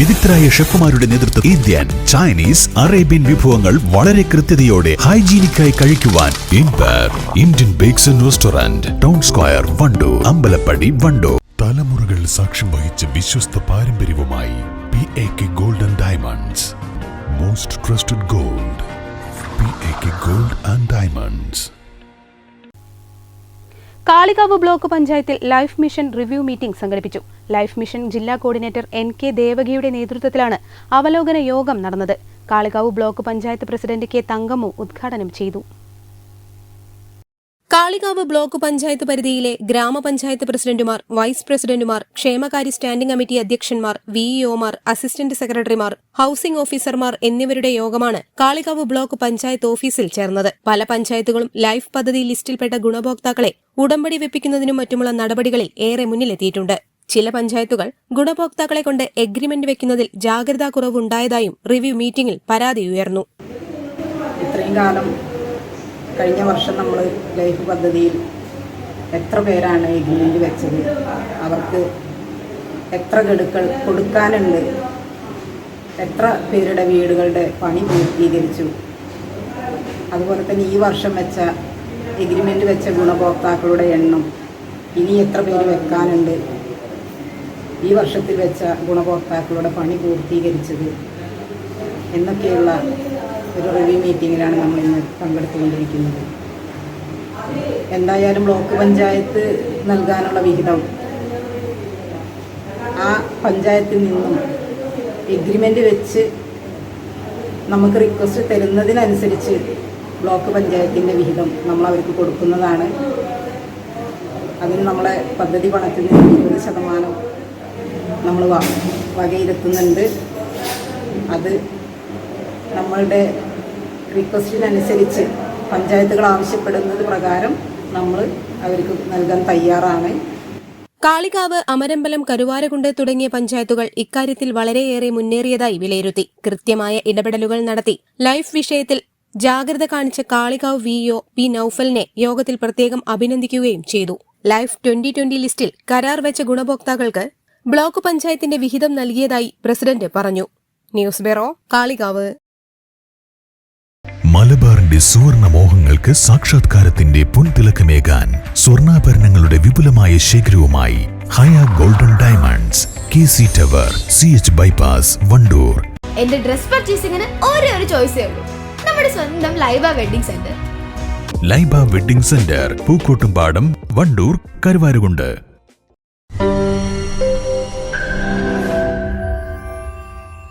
വിദഗ്ധരായ ഷെഫുമാരുടെ നേതൃത്വം Indian Chinese Arabian വിഭവങ്ങൾ വളരെ കൃത്യതയോടെ ഹൈജീനിക്കായി കഴിക്കുവാൻ Indian bakes and restaurant town square വണ്ടോ Ambalappadi വണ്ടോ തലമുറകൾ സാക്ഷ്യം വഹിച്ച വിശ്വസ്ത പാരമ്പര്യവുമായി P A K golden diamonds. Most trusted gold. P A K gold and diamonds. Kalikavu block പഞ്ചായത്തിൽ ലൈഫ് മിഷൻ റിവ്യൂ മീറ്റിംഗ് സംഘടിപ്പിച്ചു. ലൈഫ് മിഷൻ ജില്ലാ കോർഡിനേറ്റർ എൻ കെ ദേവകിയുടെ നേതൃത്വത്തിലാണ് അവലോകന യോഗം നടന്നത്. Kalikavu block panchayat president K Thankammu ഉദ്ഘാടനം ചെയ്തു. കാളികാവ് ബ്ലോക്ക് പഞ്ചായത്ത് പരിധിയിലെ ഗ്രാമപഞ്ചായത്ത് പ്രസിഡന്റുമാർ വൈസ് പ്രസിഡന്റുമാർ ക്ഷേമകാര്യ സ്റ്റാൻഡിംഗ് കമ്മിറ്റി അധ്യക്ഷന്മാർ വിഇഒമാർ അസിസ്റ്റന്റ് സെക്രട്ടറിമാർ ഹൌസിംഗ് ഓഫീസർമാർ എന്നിവരുടെ യോഗമാണ് കാളികാവ് ബ്ലോക്ക് പഞ്ചായത്ത് ഓഫീസിൽ ചേർന്നത്. പല പഞ്ചായത്തുകളും ലൈഫ് പദ്ധതി ലിസ്റ്റിൽപ്പെട്ട ഗുണഭോക്താക്കളെ ഉടമ്പടി വെപ്പിക്കുന്നതിനും മറ്റുമുള്ള നടപടികളിൽ ഏറെ മുന്നിലെത്തിയിട്ടുണ്ട്. ചില പഞ്ചായത്തുകൾ ഗുണഭോക്താക്കളെ കൊണ്ട് എഗ്രിമെന്റ് വെക്കുന്നതിൽ ജാഗ്രതാ കുറവുണ്ടായതായും റിവ്യൂ മീറ്റിംഗിൽ പരാതി ഉയർന്നു. കാലം കഴിഞ്ഞ വർഷം നമ്മൾ ലൈഫ് പദ്ധതിയിൽ എത്ര പേരാണ് എഗ്രിമെന്റ് വെച്ചത്? അവർക്ക് എത്ര ഗഡുക്കൾ കൊടുക്കാനുണ്ട്? എത്ര പേരുടെ വീടുകളുടെ പണി പൂർത്തീകരിച്ചു? അതുപോലെ തന്നെ ഈ വർഷം വെച്ച എഗ്രിമെന്റ് വെച്ച ഗുണഭോക്താക്കളുടെ എണ്ണം ഇനി എത്ര പേര് വെക്കാനുണ്ട്? ഈ വർഷത്തിൽ വെച്ച ഗുണഭോക്താക്കളുടെ പണി പൂർത്തീകരിച്ചത് എന്നൊക്കെയുള്ള ഒരു റിവ്യൂ മീറ്റിങ്ങിലാണ് നമ്മൾ ഇന്ന് പങ്കെടുത്തുകൊണ്ടിരിക്കുന്നത്. എന്തായാലും ബ്ലോക്ക് പഞ്ചായത്ത് നൽകാനുള്ള വിഹിതം. ആ പഞ്ചായത്തിൽ നിന്നും എഗ്രിമെന്റ് വെച്ച് നമുക്ക് റിക്വസ്റ്റ് തരുന്നതിനനുസരിച്ച് ബ്ലോക്ക് പഞ്ചായത്തിന്റെ വിഹിതം നമ്മൾ അവർക്ക് കൊടുക്കുന്നതാണ്. അതിന് നമ്മളെ പദ്ധതി പണത്തിൽ നിന്ന് ഇരുപത് ശതമാനം നമ്മൾ വകയിരുത്തുന്നുണ്ട്. അത് നമ്മളുടെ റിക്വസ്റ്റിനനുസരിച്ച് പഞ്ചായത്തുകൾ ആവശ്യപ്പെടുന്നത് പ്രകാരം നമ്മൾ അവർക്ക് നൽകാൻ തയ്യാറാണ്. കാളികാവ് അമരമ്പലം കരുവാരകുണ്ട് തുടങ്ങിയ പഞ്ചായത്തുകൾ ഇക്കാര്യത്തിൽ വളരെയേറെ മുന്നേറിയതായി വിലയിരുത്തി. കൃത്യമായ ഇടപെടലുകൾ നടത്തി. ലൈഫ് വിഷയത്തിൽ ജാഗ്രത കാണിച്ച കാളികാവ് വി ഒ പി നൌഫലിനെ യോഗത്തിൽ പ്രത്യേകം അഭിനന്ദിക്കുകയും ചെയ്തു. ലൈഫ് ട്വന്റി ട്വന്റി ലിസ്റ്റിൽ കരാർ വെച്ച ഗുണഭോക്താക്കൾക്ക് ബ്ലോക്ക് പഞ്ചായത്തിന്റെ വിഹിതം നൽകിയതായി പ്രസിഡന്റ് പറഞ്ഞു. News bureau Kalikavu. മലബാറിന്റെ സുവർണ മോഹങ്ങൾക്ക് സാക്ഷാത്കാരത്തിന്റെ പൊൻതിളക്കമേകാൻ സ്വർണാഭരണങ്ങളുടെ വിപുലമായ ശേഖരവുമായി Haya golden diamonds K C tower C H bypass Wandoor. എന്റെ ഡ്രസ് പർച്ചേസിംഗിന് ഒരേ ഒരു ചോയ്സ് ഉള്ളൂ. നമ്മുടെ സ്വന്തം Laiba wedding centre. Laiba wedding centre Pookkottumpadam Wandoor Karuvarakundu.